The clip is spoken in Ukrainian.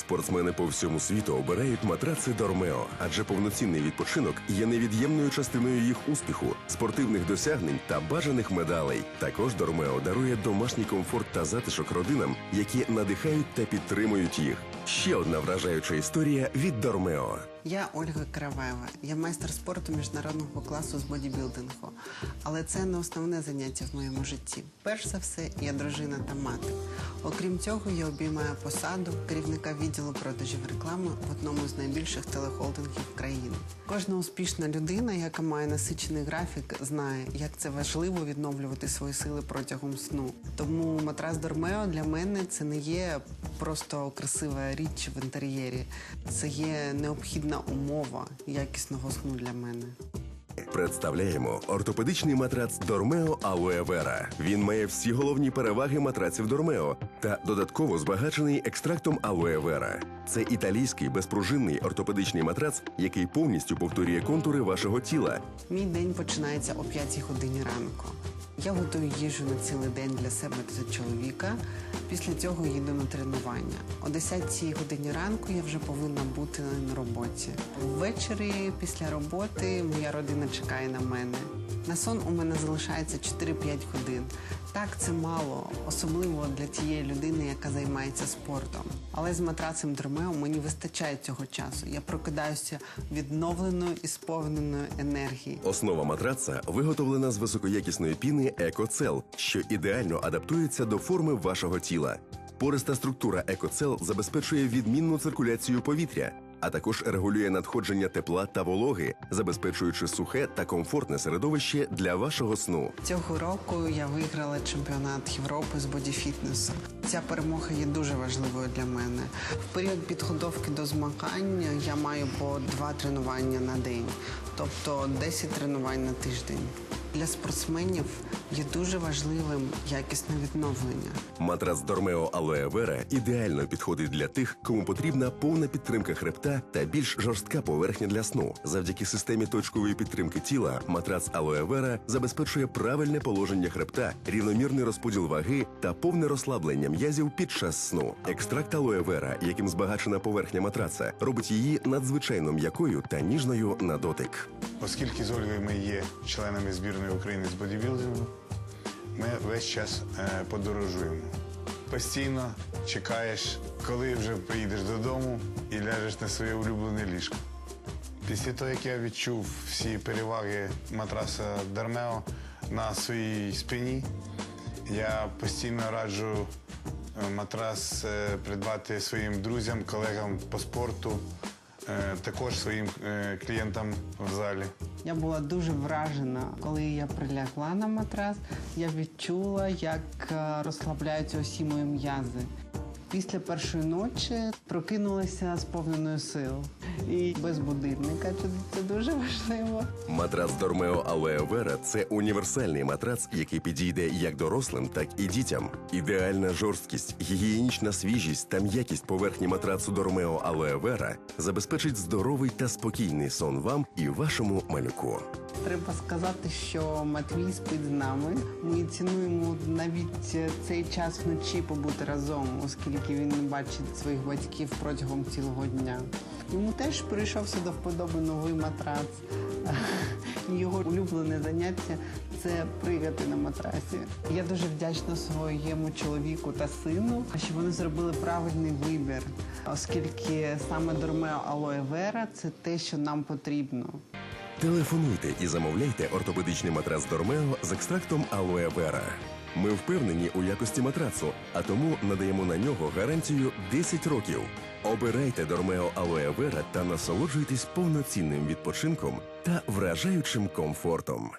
Спортсмени по всьому світу обирають матраци Дормео, адже повноцінний відпочинок є невід'ємною частиною їх успіху, спортивних досягнень та бажаних медалей. Також Дормео дарує домашній комфорт та затишок родинам, які надихають та підтримують їх. Ще одна вражаюча історія від Дормео. Я Ольга Караваєва. Я майстер спорту міжнародного класу з бодібілдингу. Але це не основне заняття в моєму житті. Перш за все, я дружина та мати. Окрім цього, я обіймаю посаду керівника відділу продажів реклами в одному з найбільших телехолдингів країни. Кожна успішна людина, яка має насичений графік, знає, як це важливо відновлювати свої сили протягом сну. Тому матрас Дормео для мене це не є просто красива річ в інтер'єрі. Це є необхідна умова якісного сну для мене. Представляємо ортопедичний матрац Дормео Алоe Він має всі головні переваги матраців Дормео та додатково збагачений екстрактом Алоe Це італійський безпружинний ортопедичний матрац, який повністю повторює контури вашого тіла. Мій день починається о 5 годині ранку. Я готую їжу на цілий день для себе та чоловіка. Після цього їду на тренування. О 10 годині ранку я вже повинна бути на роботі. Ввечері після роботи моя родина чекає на мене. На сон у мене залишається 4-5 годин. Так, це мало, особливо для тієї людини, яка займається спортом. Але з матрацем Дромео мені вистачає цього часу. Я прокидаюся відновленою і сповненою енергії. Основа матраца виготовлена з високоякісної піни Екоцел, що ідеально адаптується до форми вашого тіла. Пориста структура Екоцел забезпечує відмінну циркуляцію повітря, а також регулює надходження тепла та вологи, забезпечуючи сухе та комфортне середовище для вашого сну. Цього року я виграла чемпіонат Європи з бодіфітнесу. Ця перемога є дуже важливою для мене. В період підготовки до змагань я маю по два тренування на день, тобто 10 тренувань на тиждень. Для спортсменів є дуже важливим якісне відновлення. Матрац Дормео Алоe Vera ідеально підходить для тих, кому потрібна повна підтримка хребта та більш жорстка поверхня для сну. Завдяки системі точкової підтримки тіла матрац Алоe Vera забезпечує правильне положення хребта, рівномірний розподіл ваги та повне розслаблення м'язів під час сну. Екстракт Алоe Vera, яким збагачена поверхня матраца, робить її надзвичайно м'якою та ніжною на дотик. Оскільки з Ольгою ми є членами збірної України з бодібілдингу, ми весь час е, подорожуємо. Постійно чекаєш, коли вже приїдеш додому і ляжеш на своє улюблене ліжко. Після того, як я відчув всі переваги матраса Дармео на своїй спині, я постійно раджу е, матрас е, придбати своїм друзям, колегам по спорту, також своїм е, клієнтам в залі. Я була дуже вражена, коли я прилягла на матрас. Я відчула, як е, розслабляються усі мої м'язи. Після першої ночі прокинулася сповненою сил. І без будильника це, дуже важливо. Матрац Дормео Алоe Vera – це універсальний матрац, який підійде як дорослим, так і дітям. Ідеальна жорсткість, гігієнічна свіжість та м'якість поверхні матрацу Дормео Алоe Vera забезпечить здоровий та спокійний сон вам і вашому малюку. Треба сказати, що Матвій спить з нами. Ми цінуємо навіть цей час вночі побути разом, оскільки він не бачить своїх батьків протягом цілого дня. Йому теж прийшовся до вподоби новий матрац. Його улюблене заняття це пригати на матрасі. Я дуже вдячна своєму чоловіку та сину, що вони зробили правильний вибір, оскільки саме Дормео Алоe Vera – це те, що нам потрібно. Телефонуйте і замовляйте ортопедичний матрац Дормео з екстрактом Алоe Vera. Ми впевнені у якості матрацу, а тому надаємо на нього гарантію 10 років. Обирайте Дормео Алоe Вера та насолоджуйтесь повноцінним відпочинком та вражаючим комфортом.